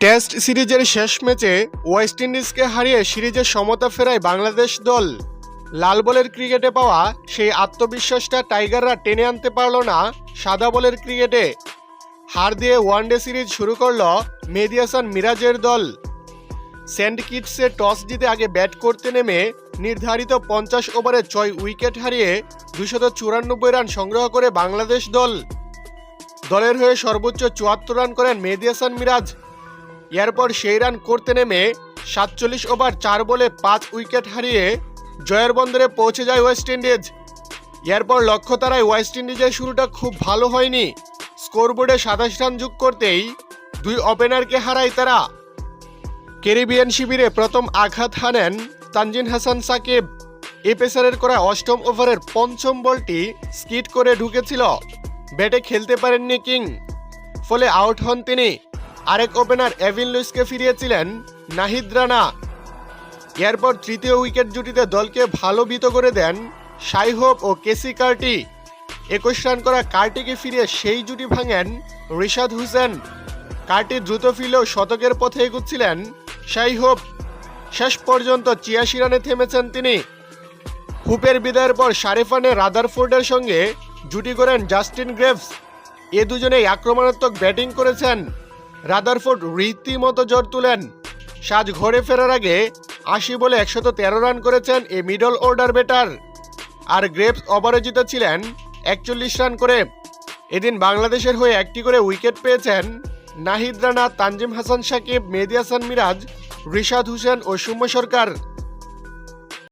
Test সিরিজের শেষ ম্যাচে ওয়েস্ট ইন্ডিজকে হারিয়ে সিরিজে সমতা ফেরায় বাংলাদেশ দল। লাল বলের ক্রিকেটে পাওয়া সেই আত্মবিশ্বাসটা টাইগাররা টেনে আনতে পারল না সাদা বলের ক্রিকেটে। হার দিয়ে ওয়ানডে সিরিজ শুরু করল মেদিয়াসান মিরাজের দল। সেন্ট কিটসে টস জিতে আগে ব্যাট করতে নেমে নির্ধারিত পঞ্চাশ ওভারে ছয় উইকেট হারিয়ে দুশত চুরানব্বই রান সংগ্রহ করে বাংলাদেশ দল। দলের হয়ে সর্বোচ্চ চুয়াত্তর রান করেন মেদিয়াসান মিরাজ। এরপর সেই রান করতে নেমে সাতচল্লিশ ওভার চার বলে পাঁচ উইকেট হারিয়ে জয়ের বন্দরে পৌঁছে যায় ওয়েস্ট ইন্ডিজ। এরপর লক্ষ্য তারায় ওয়েস্ট ইন্ডিজের শুরুটা খুব ভালো হয়নি। স্কোরবোর্ডে সাতাশ রান যোগ করতেই দুই ওপেনারকে হারায় তারা। ক্যারিবিয়ান শিবিরে প্রথম আঘাত হানেন তানজিন হাসান সাকিব। এ পেসারের করা অষ্টম ওভারের পঞ্চম বলটি স্কিট করে ঢুকেছিল। ব্যাটে খেলতে পারেননি কিং। ফলে আউট হন তিনি। আরেক ওপেনার এভিন লুইসকে ফিরিয়েছিলেন নাহিদ রানা। এরপর তৃতীয় উইকেট জুটিতে দলকে ভালো বিত করে দেন সাইহোপ ও কেসি কার্টি। একুশ রান করা কার্টিকে ফিরিয়ে সেই জুটি ভাঙেন রিশাদ হুসেন। কার্টি দ্রুত ফিরলেও শতকের পথে এগুচ্ছিলেন সাইহোপ শেষ পর্যন্ত ছিয়াশি রানে থেমেছেন তিনি। হুপের বিদায়ের পর শারিফানে রাদারফোর্ডের সঙ্গে জুটি করেন জাস্টিন গ্রেভস। এ দুজনেই আক্রমণাত্মক ব্যাটিং করেছেন। রাদারফোর্ড রীতিমতো জোর তুলেন। সাজ ঘরে ফেরার আগে আশি বলে একশত তেরো রান করেছেন এ মিডল অর্ডার ব্যাটার। আর গ্রেপস অপরাজিত ছিলেন একচল্লিশ রান করে। এদিন বাংলাদেশের হয়ে একটি করে উইকেট পেয়েছেন নাহিদ রানা, তানজিম হাসান, সাকিব, মেহেদি হাসান মিরাজ, রিশাদ হুসেন ও সৌম্য সরকার।